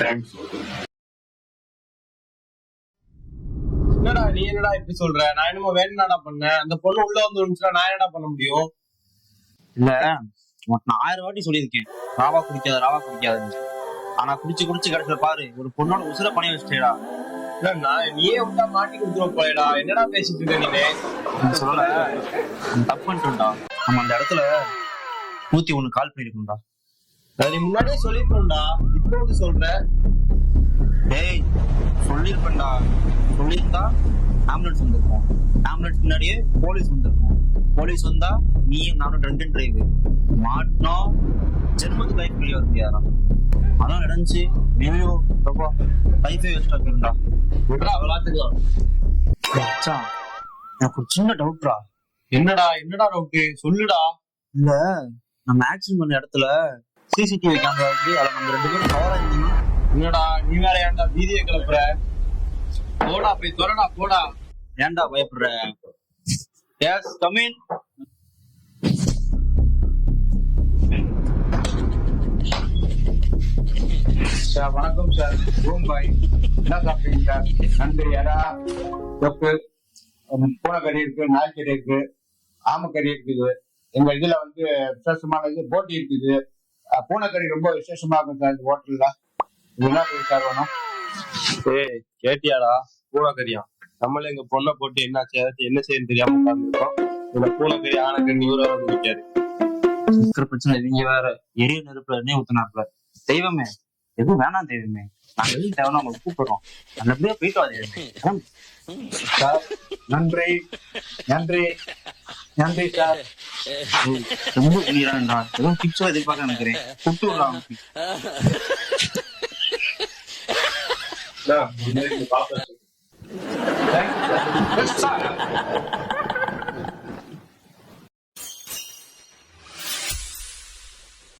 Thanks என்னடா நீ என்னடா இப்படி சொல்ற? நான் என்னமோ வேணும்னாடா பண்ணேன். அந்த பொண்ணு உள்ள வந்து நான் என்னடா பண்ண முடியும்? இல்ல உனக்கு நான் ஆயிரம் வாட்டி சொல்லியிருக்கேன். ராவா குடிக்காத ராவா குடிக்காதுன்னு. ஆனா குடிச்சு குடிச்சு கடைசியில பாரு ஒரு பொண்ணோட உசுர பணி வச்சுட்டேடா. நீயே விட்டா மாட்டி கொடுத்துருவோம் போயடா என்னடா பேசிட்டு இருக்க நீனே? நான் சொல்லல. நம்ம அந்த இடத்துல நூத்தி ஒண்ணு கால் பண்ணிருக்கோம்டா. நான் நீ முன்னாடியே சொல்லிருக்கோம்டா இப்போ வந்து சொல்ற. டேய் சொல்லிருப்பேன்டா. சொல்லியிருந்தா ஆம்புலன்ஸ் வந்திருக்கும். ஆம்புலன்ஸ் முன்னாடியே போலீஸ் வந்திருக்கும். போலீஸ் வந்தா நீயும் நானும் ரெண்டு டிரைவு மாட்டினோம். ஜென்மத்துக்கு லைஃப் வெளியே வர முடியாதா அதான் நடந்துச்சு நீயும் ரொம்ப லைஃபே வேஸ்ட் ஆக்கிடும்டா விட்றா விளாத்துக்கலாம் மச்சான் எனக்கு ஒரு சின்ன டவுட்ரா என்னடா என்னடா டவுட்டு சொல்லுடா. இல்ல நம்ம ஆக்சிடென்ட் பண்ண இடத்துல சிசிடிவி கேமரா இருக்கு அதுல நம்ம ரெண்டு பேரும் கவர் என்னடா நீ வேற ஏன்டா வீதியை கிளப்புற? போடா போய் தொடடா போடா. ஏன்டா பயப்படுற? Yes come in sir. வணக்கம் சார். Room boy. என்ன சாப்பிட்டீங்க சார்? நண்டு எறா தொக்கு பூனைக்கறி இருக்கு நாய்க்கறி இருக்கு ஆமக்கறி இருக்குது. எங்க இதுல வந்து விசேஷமானது போட்டி இருக்குது. பூனைக்கறி ரொம்ப விசேஷமா இருக்கும் சார் இந்த ஹோட்டல்ல இது என்ன சார் வேணும்? ஏய் கேட்டியாடா. பூனைக்கறியா? நம்மள எங்க பொண்ணை போட்டு என்ன செய்ய என்ன செய்யணும் தெரியாம உட்கார்ந்துருக்கோம். இந்த பூனைக்கறி ஆனக்கறி இவர வர முடிக்காது இருக்கிற பிரச்சனை நீங்க வேற எரிய நெருப்புல எண்ணெய் ஊத்தினாப்ல தெய்வமே. எதுவும் வேணாம் தெரியுமே நாங்க எதுவும் தேவைன்னா உங்களுக்கு கூப்பிடுறோம். நல்லபடியா போயிட்டு வா சார் நன்றி. நன்றி. நன்றி சார். ரொம்ப புரியுறான்டா எதுவும் டிப்ஸா எதிர்பார்க்க நினைக்கிறேன். கூப்பிட்டு விடுறான் பாப்பா